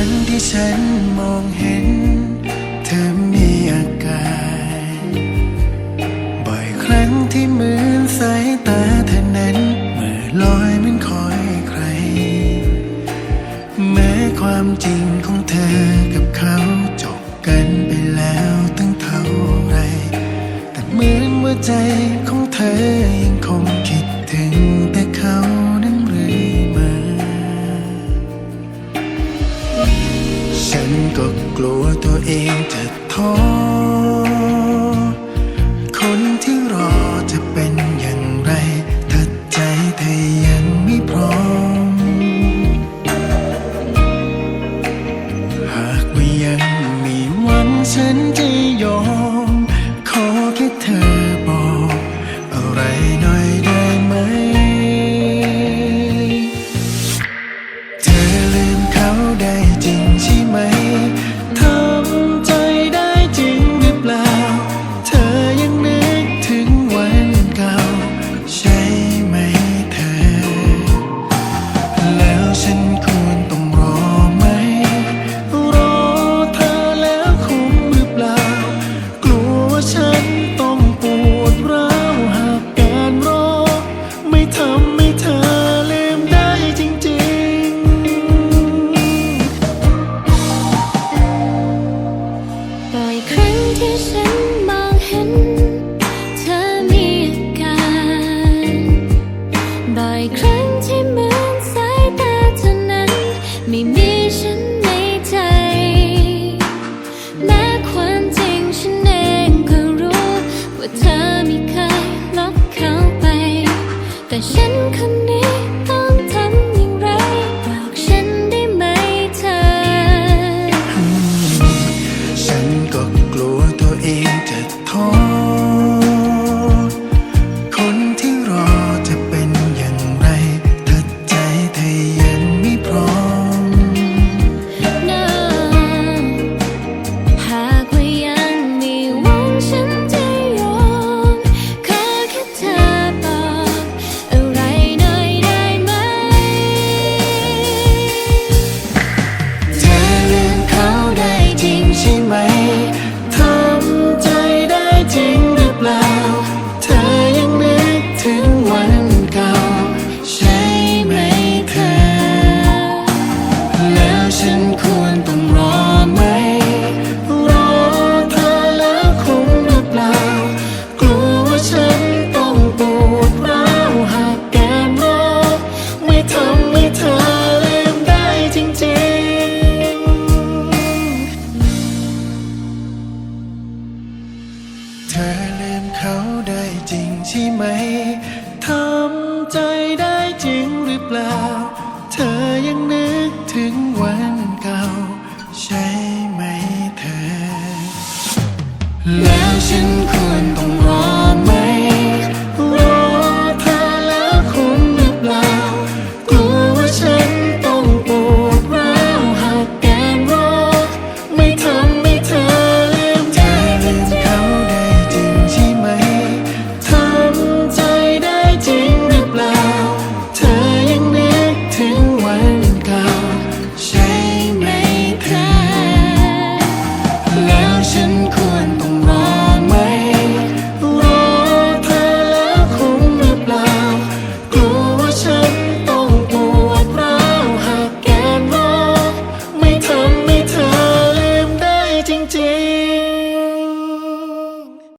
รั้ที่ฉันมองเห็น เธอมีอาการ บ่อยครั้งที่เหมือนสายตาเธอนั้นเมื่อลอยมันคอยใคร แม้ความจริงของเธอกับเขาจบกันไปแล้วตั้งเท่าไร แต่เหมือนว่าใจของเธอ ลัวตัวเองจะท้อ คนที่รอจะเป็นอย่างไรถ้าใจเธอยังไม่พร้อม หากว่ายังมีหวังฉันจะ 但深看。 ธอลืมเขาได้จริงใช่ไหม ทำใจได้จริงหรือเปล่า เธอยังนึกถึงวันเก่า ใช่ไหมเธอ แล้วฉันควรต้อง